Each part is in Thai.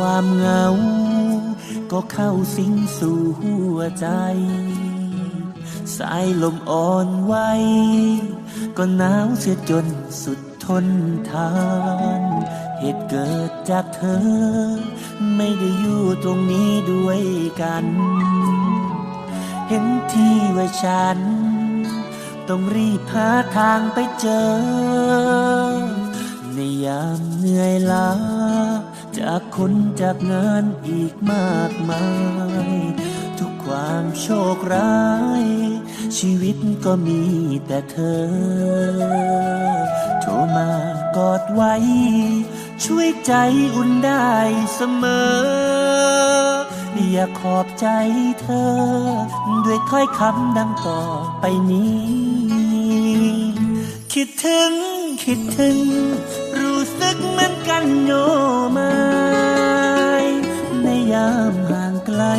ความเหงา ก็เข้าสิงสู่หัวใจ สายลมอ่อนไหวก็หนาวเสียจนสุดทนทาน เหตุเกิดจากเธอ ไม่ได้อยู่ตรงนี้ด้วยกัน เห็นที่ว่าฉัน ต้องรีบหาทางไปเจอ ในยามเหนื่อยล้า จากคนจากงานอีกมากมาย ทุกความโชคร้าย ชีวิตก็มีแต่เธอ โทรมากอดไว้ ช่วยใจอุ่นได้เสมอ อยากขอบใจเธอ ด้วยถ้อยคำดังต่อไปนี้ คิดถึงคิดถึง รู้สึกเหมือนกันโย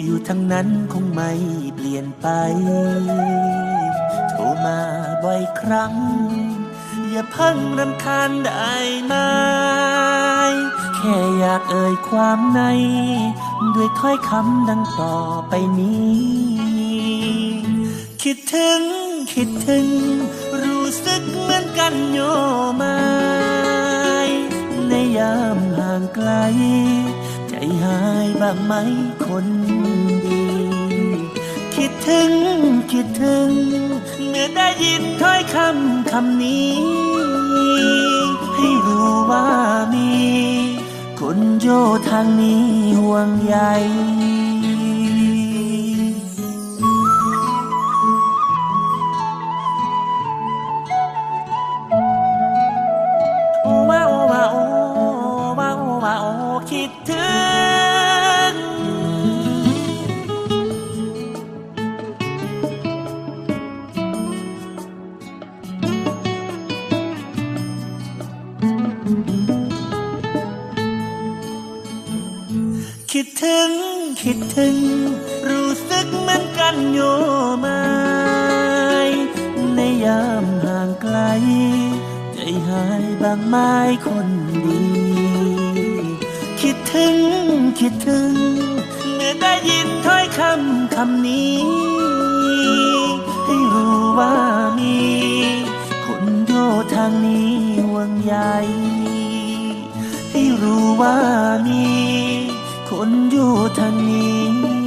อยู่ทางนั้นคงไม่เปลี่ยนไป โทรมาบ่อยครั้ง อย่าพังรำคาญได้ไหมแค่อยากเอ่ยความใน ด้วยถ้อยคำดังต่อไปนี้ คิดถึง คิดถึง รู้สึกเหมือนกันโยไหมในยามห่างไกล บ้างไหมคนดี คิดถึงคิดถึง เมื่อได้ยินถ้อยคำคำนี้ ให้รู้ว่ามี คนโยทางนี้ห่วงใย คิดถึง คิดถึง รู้สึกเหมือนกันโยไหมในยามห่างไกล ใจหายบางไม้คนดี คิดถึง คิดถึง เมื่อได้ยินถ้อยคำคำนี้ ให้รู้ว่ามี คนโยทางนี้ห่วงใยให้รู้ว่ามี นอยู่ทางนี้